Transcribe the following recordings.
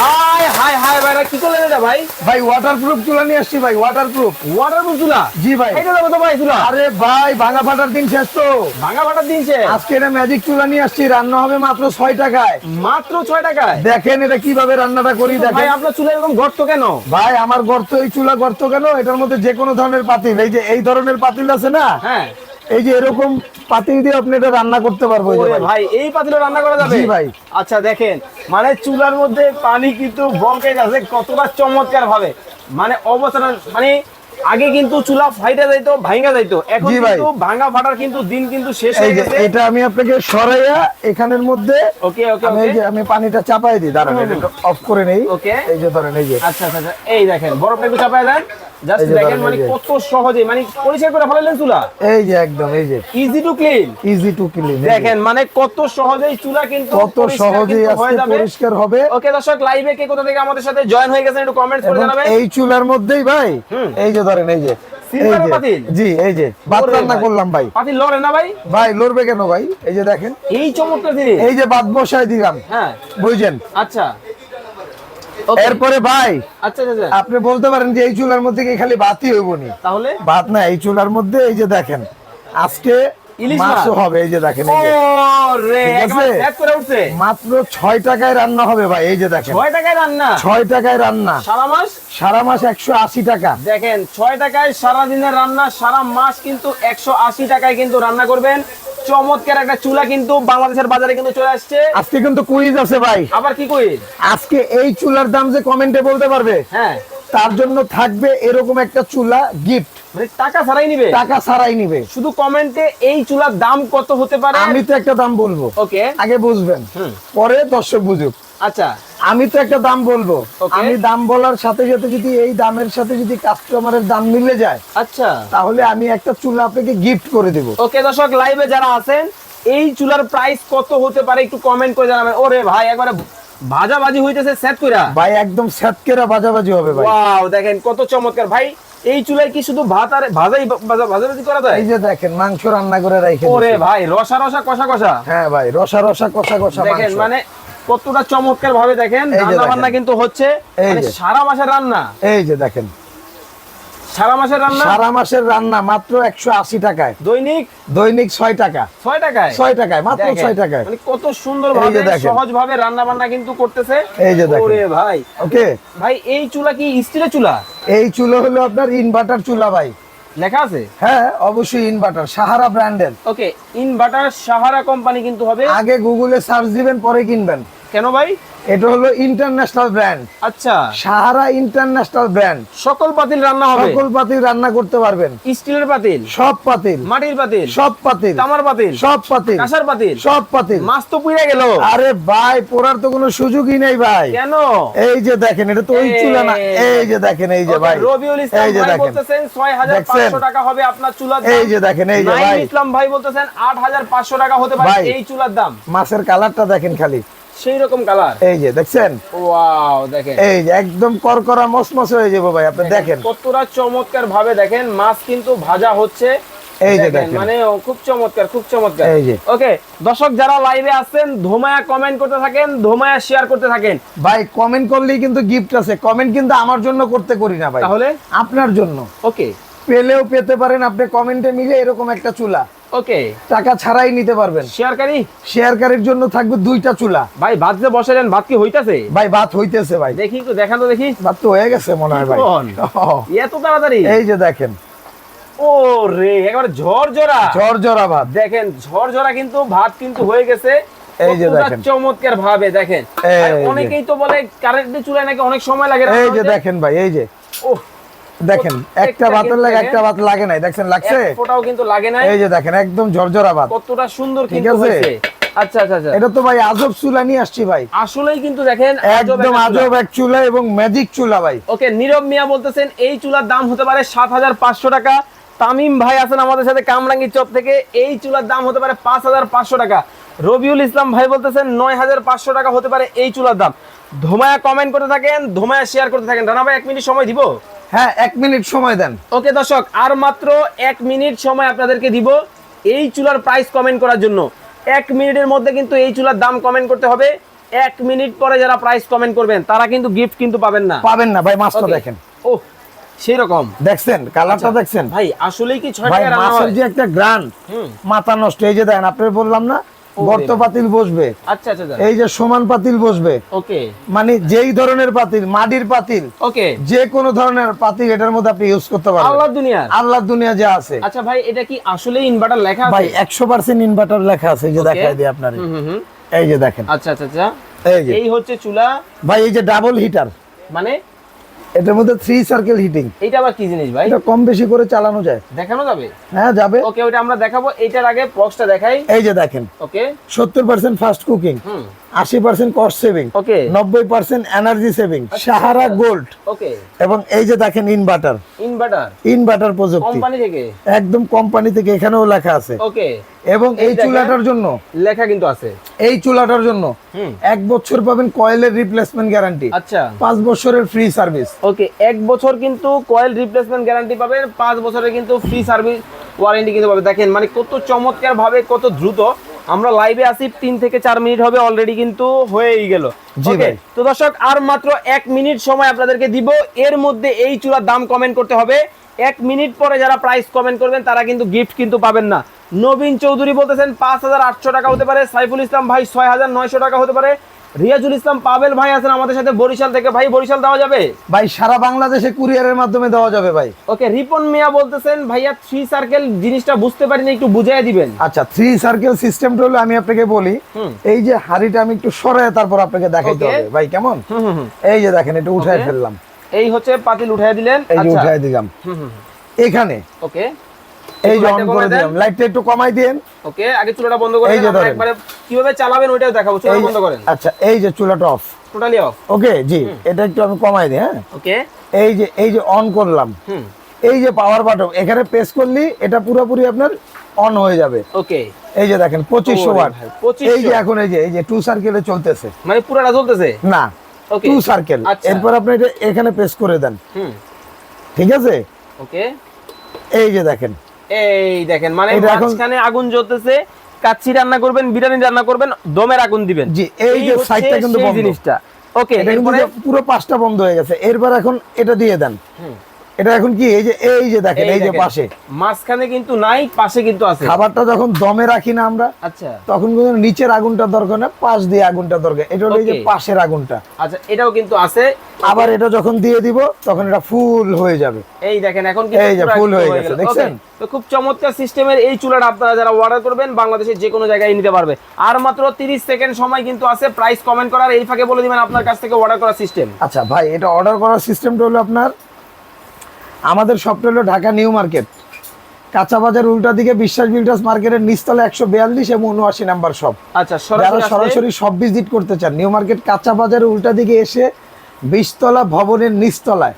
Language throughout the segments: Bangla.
হাই হাই হাই ভাই কি করলেন এটা ভাই? ভাই ওয়াটারপ্রুফ চুলা নিয়ে আসছি ভাই ওয়াটারপ্রুফ ওয়াটারপ্রুফ চুলা? জি ভাই। এটা দেবো তো ভাই চুলা। আরে ভাই ভাঙা ফাটার দিন শেষ তো। ভাঙা ফাটার দিনছে আজকে এটা ম্যাজিক চুলা নিয়ে আসছি রান্না হবে মাত্র ছয় টাকায়। মাত্র ছয় টাকায়? দেখেন এটা কীভাবে রান্নাটা করি ভাই দেখেন। আপনার চুলা এরকম গর্ত কেন? ভাই আমার গর্ত এই চুলা গর্ত কেন? এটার মধ্যে যে কোনো ধরনের পাতিল এই যে এই ধরনের পাতিল আছে না? হ্যাঁ। এই যে এরকম পাতিল দিয়ে আপনি এটা রান্না করতে পারব ভাই। এই পাতিলে রান্না করা যাবে ভাই। আচ্ছা দেখেন মানে চুলার মধ্যে পানি কিন্তু বলকে যাচ্ছে কতটা চমৎকার ভাবে মানে অবস্থা মানে আগে কিন্তু চুলা ফাইটা যাইতো ভাঙা যাইতো। এখন কিন্তু ভাঙা ফাটার কিন্তু দিন কিন্তু শেষ হয়ে গেছে। এটা আমি আপনাকে সরাইয়া এখানের মধ্যে ওকে ওকে আমি ওকে। যে আমি পানিটা চাপাই দিই। দাঁড়ান অফ করে নেই। ওকে। এই যে ধরেন এই যে। আচ্ছা আচ্ছা আচ্ছা, এই দেখেন বরফটা একটু চাপায় দেন। জাস্ট এই দেখেন মানে কত সহজে মানে পরিষ্কার করে ফেলালেন চুলা? এই যে একদম এই যে। Easy to clean easy to clean দেখেন মানে কত সহজেই চুলা কিন্তু কত সহজেই আজকে পরিষ্কার হবে। ওকে দর্শক লাইভে কে কোথা থেকে আমাদের সাথে জয়েন হয়ে গেছেন একটু কমেন্টস করে জানাবেন। এই চুলার মধ্যেই ভাই এই যে ধরেন এই যে এই সিলভার যে পাতিল? জি এই যে ভাত রান্না করলাম ভাই। পাতি লড়ে না ভাই? ভাই লড়বে কেন ভাই? এই যে দেখেন। এই চমৎকার জিনিস। এই যে ভাত বসায় দিলাম। হ্যাঁ। বুঝছেন আচ্ছা। এরপরে ভাই আচ্ছা আচ্ছা আচ্ছা। আপনি বলতে পারেন যে এই চুলার মধ্যে খালি বাতি হইব নি? তাহলে? ভাত না এই চুলার মধ্যে এই যে দেখেন আজকে মাছও হবে এই যে দেখেন এই যে। ও রে ঠিক একবার আছে? set করে উঠছে। মাত্র ছয় টাকায় রান্না হবে ভাই এই যে দেখেন। ছয় টাকায় রান্না? ছয় টাকায় রান্না। সারা মাস? সারা মাস একশো আশি টাকা। দেখেন ছয় টাকায় সারা দিনের রান্না সারা মাস কিন্তু একশো আশি টাকায় কিন্তু রান্না করবেন। চমৎকার একটা চুলা কিন্তু বাংলাদেশের বাজারে কিন্তু চলে আসছে। আজকে কিন্তু কুইজ আছে ভাই। আবার কি কই আজকে এই চুলার দাম যে কমেন্টে বলতে পারবে হ্যাঁ। তার জন্য থাকবে এরকম একটা চুলা গিফট মানে টাকা ছাড়াই নিবে? টাকা ছাড়াই নিবে। শুধু কমেন্টে এই চুলার দাম কত হতে পারে? আমি তো একটা দাম বলব। ওকে। আগে বুঝবেন। পরে দর্শক বুঝুক। আচ্ছা। আমি তো একটা দাম বলব। আমি দাম বলার সাথে সাথে যদি এই দামের সাথে যদি কাস্টমারের দাম মিলে যায় আচ্ছা। তাহলে আমি একটা চুলা আপনাকে গিফট করে দেব। ওকে দর্শক লাইভে যারা আছেন এই চুলার প্রাইস কত হতে পারে একটু কমেন্ট করে জানাবেন। ওরে ভাই একবারে ভাজাবাজি হইতেছে সেট কইরা। ভাই একদম স্যাতকেরা বাজাবাজি হবে ভাই। ওয়াও দেখেন কত চমৎকার। ভাই এই চুলায় কি শুধু ভাত আর ভাজাই ভাজা- ভাজাভাজি করা যায়? এই যে দেখেন মাংস রান্না করে রাখেন ওরে ভাই রসা রসা কষা কষা। হ্যাঁ ভাই রসা রসা কষা কষা দেখেন মানে কতটা চমৎকার ভাবে দেখেন রান্না বান্না কিন্তু হচ্ছে মানে সারা মাসের রান্না। এই যে দেখেন। সারা মাসের রান্না? সারা মাসের রান্না মাত্র একশো আশি টাকায়। দৈনিক? দৈনিক ছয় টাকা। ছয় টাকায়? ছয় টাকায় মাত্র ছয় টাকায়। মানে কত সুন্দর ভাবে সহজ ভাবে রান্না বান্না কিন্তু করতেছে। এই যে। ওরে ভাই। ওকে? ভাই এই চুলা কি স্টিলের চুলা? এই চুলো হলো আপনার ইনভার্টার চুলা ভাই। লেখা আছে? হ্যাঁ অবশ্যই ইনভার্টার সাহারা ব্র্যান্ডের। ওকে ইনভার্টার সাহারা কোম্পানি কিন্তু হবে। আগে গুগলে সার্চ দিবেন পরে কিনবেন। কেন ভাই? এটা হলো ইন্টারন্যাশনাল ব্র্যান্ড আচ্ছা। সাহারা ইন্টারন্যাশনাল ব্র্যান্ড সকল পাতিল রান্না হবে? সকল পাতিল রান্না করতে পারবেন। স্টিলের পাতিল? সব পাতিল। মাটির পাতিল? সব পাতিল। তামার পাতিল? সব পাতিল। কাঁসার পাতিল? সব পাতিল। মাছ তো পুড়ে গেল। আরে ভাই পোড়ার তো কোনো সুযোগই নেই ভাই। কেন? এই যে দেখেন এটা তো ওই চুলা না। এই যে দেখেন এই যে ভাই। রবিউল ইসলাম ভাই বলতেছেন ছয় হাজার দেখছেন? পাঁচশো টাকা হবে আপনার চুলার দাম। এই যে দেখেন এই যে ভাই। ইসলাম ভাই বলতেছেন আট হাজার পাঁচশো টাকা হতে পারে এই চুলার দাম। মাছের কালারটা দেখেন খালি। সেই রকম কালার এই যে দেখছেন? ওয়াও দেখেন। এই যে একদম করকরা মসমস হয়ে যাব ভাই আপনি দেখেন কতটা চমৎকার ভাবে দেখেন মাছ কিন্তু ভাজা হচ্ছে। এই যে দেখেন। মানে খুব চমৎকার খুব চমৎকার। এই যে। ওকে দর্শক যারা লাইভে ধোমায়া কমেন্ট করতে থাকেন ধোমায়া শেয়ার করতে থাকেন। ভাই কমেন্ট করলেই কিন্তু গিফট আছে। কমেন্ট কিন্তু আমার জন্য করতে করি না ভাই। তাহলে? আপনার জন্য। ওকে পেলেও পেতে পারেন আপনি কমেন্টে মিলে এরকম একটা চুলা। ওকে টাকা ছাড়াই নিতে পারবেন। শেয়ারকারী? শেয়ারকারীর জন্য থাকবে দুইটা চুলা। ভাই ভাত যে ভাত কি হইতাছে? ভাই ভাত হইতেছে ভাই। দেখি একটু দেখান তো দেখি। ভাত তো হয়ে গেছে মনে হয় ভাই। এত তাড়াতাড়ি? এই যে দেখেন। ও রে একবার ঝরঝরা। ঝরঝরা ভাত। দেখেন ঝরঝরা কিন্তু ভাত কিন্তু হয়ে গেছে। এই যে দেখেন। চমৎকার ভাবে দেখেন। অনেকেই তো বলে কারেন্টের চুলায় নাকি অনেক সময় লাগে এই যে দেখেন ভাই এই যে। দেখেন একটা ভাতের লাগে একটা ভাত লাগে নাই দেখছেন লাগছে? ফোঁটাও কিন্তু লাগে না এই যে দেখেন একদম ঝরঝরা ভাত। কতটা সুন্দর কিন্তু? হয়েছে। আচ্ছা আচ্ছা আচ্ছা। এটা তো ভাই আজব চুলা নিয়ে আসছি ভাই। আসলেই কিন্তু দেখেন একদম আজব এক চুলা এবং ম্যাজিক চুলা ভাই। ওকে নীরব মিয়া বলতেছেন এই চুলার দাম হতে পারে সাত হাজার পাঁচশো টাকা। তামিম ভাই আছেন আমাদের সাথে কামরাঙ্গি চপ থেকে এই চুলার দাম হতে পারে পাঁচ হাজার পাঁচশো টাকা। রবিউল ইসলাম ভাই বলতেছেন নয় হাজার পাঁচশো টাকা হতে পারে এই চুলার দাম। ধোমায়া কমেন্ট করতে থাকেন ধোমায়া শেয়ার করতে থাকেন। রানা ভাই এক মিনিট সময় দিব? হ্যাঁ এক মিনিট সময় দেন। ওকে দর্শক আর মাত্র এক মিনিট সময় আপনাদেরকে দিব এই চুলার প্রাইস কমেন্ট করার জন্য। এক মিনিটের মধ্যে কিন্তু এই চুলার দাম কমেন্ট করতে হবে। এক মিনিট পরে যারা প্রাইস কমেন্ট করবেন তারা কিন্তু গিফট কিন্তু পাবেন না। পাবেন না ভাই মাছটা দেখেন। ও সেই রকম দেখছেন কালারটা দেখছেন। ভাই আসলেই কি ছয় টাকা মাছের যে একটা গ্রান হুম। মাথা নষ্ট এই যে দেখেন আপনি বললাম না বাবা। পাতিল বসবে। আচ্ছা আচ্ছা এই যে সমান পাতিল বসবে। ওকে। মানে যেই ধরনের পাতিল মাটির পাতিল ওকে। যে কোনো ধরনের পাতিল এটার মধ্যে আপনি ইউজ করতে আল্লাহ পারবেন দুনিয়ার? আল্লাহর দুনিয়া যা আছে। আচ্ছা ভাই এটা কি আসলেই ইনভার্টার লেখা ভাই আছে? একশো পার্সেন্ট ইনভার্টার লেখা আছে এই যে. দেখাই দিই আপনার। এই যে দেখেন। আচ্ছা আচ্ছা আচ্ছা। এই যে। এই হচ্ছে চুলা। ভাই এই যে ডাবল হিটার মানে? এটার মধ্যে থ্রি সার্কেল হিটিং এটা আবার কি জিনিস ভাই? এটা কম বেশি করে চালানো যায়। দেখানো যাবে? হ্যাঁ যাবে। ওকে ওটা আমরা দেখাবো। এটার আগে বক্সটা দেখাই। এই যে দেখেন। ওকে। সত্তর পার্সেন্ট ফাস্ট কুকিং হুম। আশি পার্সেন্ট কস্ট সেভিং ওকে নব্বই পার্সেন্ট এনার্জি সেভিং আচ্ছা। সাহারা গোল্ড ওকে এবং এই যে দেখেন ইনভার্টার ইনভার্টার ইনভার্টার প্রযুক্তি। কোম্পানি থেকে? একদম কোম্পানি থেকে এখানেও লেখা আছে। ওকে এবং এই চুলাটার জন্য লেখা কিন্তু আছে। এই চুলাটার জন্য এক বছর পাবেন কয়েলের রিপ্লেসমেন্ট গ্যারান্টি আচ্ছা। পাঁচ বছরের ফ্রি সার্ভিস ওকে এক বছর কিন্তু কয়েল রিপ্লেসমেন্ট গ্যারান্টি পাবেন পাঁচ বছরের কিন্তু ফ্রি সার্ভিস ওয়ারেন্টি কিন্তু পাবে দেখেন মানে কত চমৎকার ভাবে কত দ্রুত আমরা লাইভে আসি তিন থেকে চার মিনিট হবে অলরেডি কিন্তু হয়েই গেল। তো দর্শক আর মাত্র এক মিনিট সময় আপনাদেরকে দিব। এর মধ্যে এই চুলার দাম কমেন্ট করতে হবে। এক মিনিট পরে যারা প্রাইস কমেন্ট করবেন তারা কিন্তু গিফট কিন্তু পাবেন না। নবীন চৌধুরী বলতেছেন পাঁচ হাজার আটশো টাকা হতে পারে। সাইফুল ইসলাম ভাই ছয় হাজার নয়শো টাকা হতে পারে। রিয়াজুল ইসলাম পাবেল ভাই আছেন আমাদের সাথে বরিশাল থেকে। ভাই বরিশাল দেওয়া যাবে? ভাই সারা বাংলাদেশে কুরিয়ারের মাধ্যমে দেওয়া যাবে ভাই। ওকে রিপন মিয়া বলতেছেন ভাইয়া থ্রি সার্কেল জিনিসটা বুঝতে পারিনি একটু বুঝাই দিবেন। আচ্ছা থ্রি সার্কেল সিস্টেমটা হলো আমি আপনাকে বলি। এই যে হাড়িটা আমি একটু সরাই তারপর আপনাকে দেখাইতে Okay. হবে। ভাই কেমন? হুম হুম হুম। এই যে দেখেন একটু উঠাই ফেললাম। এই হচ্ছে পাতিল উঠাই দিলেন। এই যে আচ্ছা। উঠাই দিলাম। হুম হুম। এখানে ওকে। এই যে অন করে দিলাম লাইটটা একটু কমাই দিন ওকে আগে চুলাটা বন্ধ করে দেন, আমরা একবারে কীভাবে চালাবেন ওইটাও দেখাবো চুলা বন্ধ করেন আচ্ছা এই যে চুলাটা off totally off okay ji এটা একটু আমি কমাই দিই হ্যাঁ ওকে এই যে এই যে অন করলাম হুম এই যে পাওয়ার বাটন এখানে প্রেস করলে এটা পুরোপুরি আপনার অন হয়ে যাবে ওকে এই যে দেখেন পঁচিশশো ওয়াট এই যে এখন এই যে এই যে টু সার্কেলে চলতেছে মানে পুরাটা চলতেছে না টু সার্কেল আচ্ছা। এরপর আপনি এটা এখানে প্রেস করে দেন ঠিক আছে ওকে এই যে দেখেন এই দেখেন মানে মাঝখানে আগুন জ্বলতেছে কাচ্চি রান্না করবেন বিরিয়ানি রান্না করবেন দমের আগুন দিবেন। জি, এই যে সাইডটা কিন্তু বন্ধ। জিনিসটা। ওকে পুরো পাঁচটা বন্ধ হয়ে গেছে। এরপর এখন এটা দিয়ে দেন। হুম। এটা এখন কি? এই যে এই যে দেখেন এই যে পাশে। মাঝখানে কিন্তু নাই পাশে কিন্তু আছে। খাবারটা যখন দমে রাখি না আমরা আচ্ছা। তখন কিন্তু নিচের আগুনটা দরকার না পাশ দিয়ে আগুনটা দরকার। এটা হলো এই যে পাশের আগুনটা। আচ্ছা এটাও কিন্তু আছে। আবার এটা যখন দিয়ে দিব তখন এটা ফুল হয়ে যাবে। এই দেখেন এখন কিন্তু এই যে ফুল হয়ে গেছে। দেখছেন? তো খুব চমৎকার সিস্টেমের এই চুলাটা আপনারা যারা অর্ডার করবেন বাংলাদেশের যে কোনো জায়গায় নিতে পারবে। আর মাত্র 30 সেকেন্ড সময় কিন্তু আছে প্রাইস কমেন্ট করার এই ফাঁকে বলে দিবেন আপনার কাছ থেকে অর্ডার করার সিস্টেম আচ্ছা ভাই এটা অর্ডার করার সিস্টেমটা হলো আপনার আমাদের সবটা হলো ঢাকা নিউ মার্কেট। কাঁচাবাজার উল্টা দিকে বিশ্বাস বিল্ডার্স মার্কেটের নিচতলা একশো বিয়াল্লিশ এবং উনআশি নাম্বার সব। আচ্ছা যারা সরাসরি সব ভিজিট করতে চান নিউ মার্কেট কাঁচাবাজারের উল্টা দিকে এসে বিশতলা ভবনের নিচতলায়।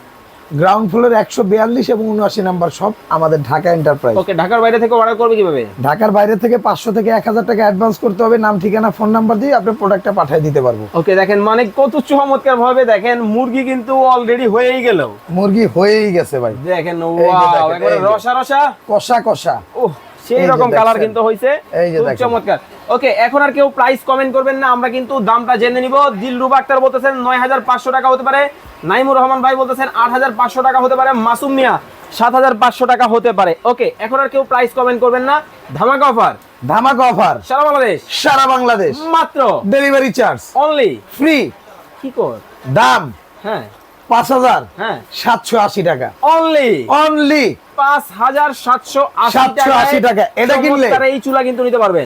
গ্রাউন্ড ফ্লোর একশো বিয়াল্লিশ এবং উনআশি নাম্বার সব আমাদের ঢাকা এন্টারপ্রাইজ ওকে ঢাকার বাইরে থেকে অর্ডার করবে কীভাবে? ঢাকার বাইরে থেকে পাঁচশো থেকে এক হাজার টাকা অ্যাডভান্স করতে হবে নাম ঠিকানা ফোন নাম্বার দিয়ে আপনি প্রোডাক্টটা পাঠিয়ে দিতে পারব। ওকে দেখেন মানে কত চমৎকার ভাবে দেখেন মুরগি কিন্তু অলরেডি হয়েই গেল। মুরগি হয়েই গেছে ভাই। দেখেন। রসা রসা। কষা কষা। ওহ সেই রকম কালার কিন্তু হয়েছে এই যে। চমৎকার। ওকে এখন আর কেউ প্রাইস কমেন্ট করবেন না আমরা কিন্তু দামটা জেনে নিব। দিলরুবা আক্তার বলতেছেন নয় হাজার পাঁচশো টাকা হতে পারে। নাইমুর রহমান ভাই বলতেছেন আট হাজার পাঁচশো টাকা হতে পারে। মাসুম মিয়া সাত হাজার পাঁচশো টাকা হতে পারে। ওকে এখন আর কেউ প্রাইস কমেন্ট করবেন না। ধামাকা অফার ধামাকা অফার সারা বাংলাদেশ। সারা বাংলাদেশ। মাত্র। ডেলিভারি চার্জ অনলি ফ্রি কি কর? দাম। হ্যাঁ। পাঁচ হাজার। হ্যাঁ। সাতশো আশি টাকা। অনলি অনলি পাঁচ হাজার সাতশো আশি টাকা। এটা কিনলে- এই চুলা কিন্তু নিতে পারবেন।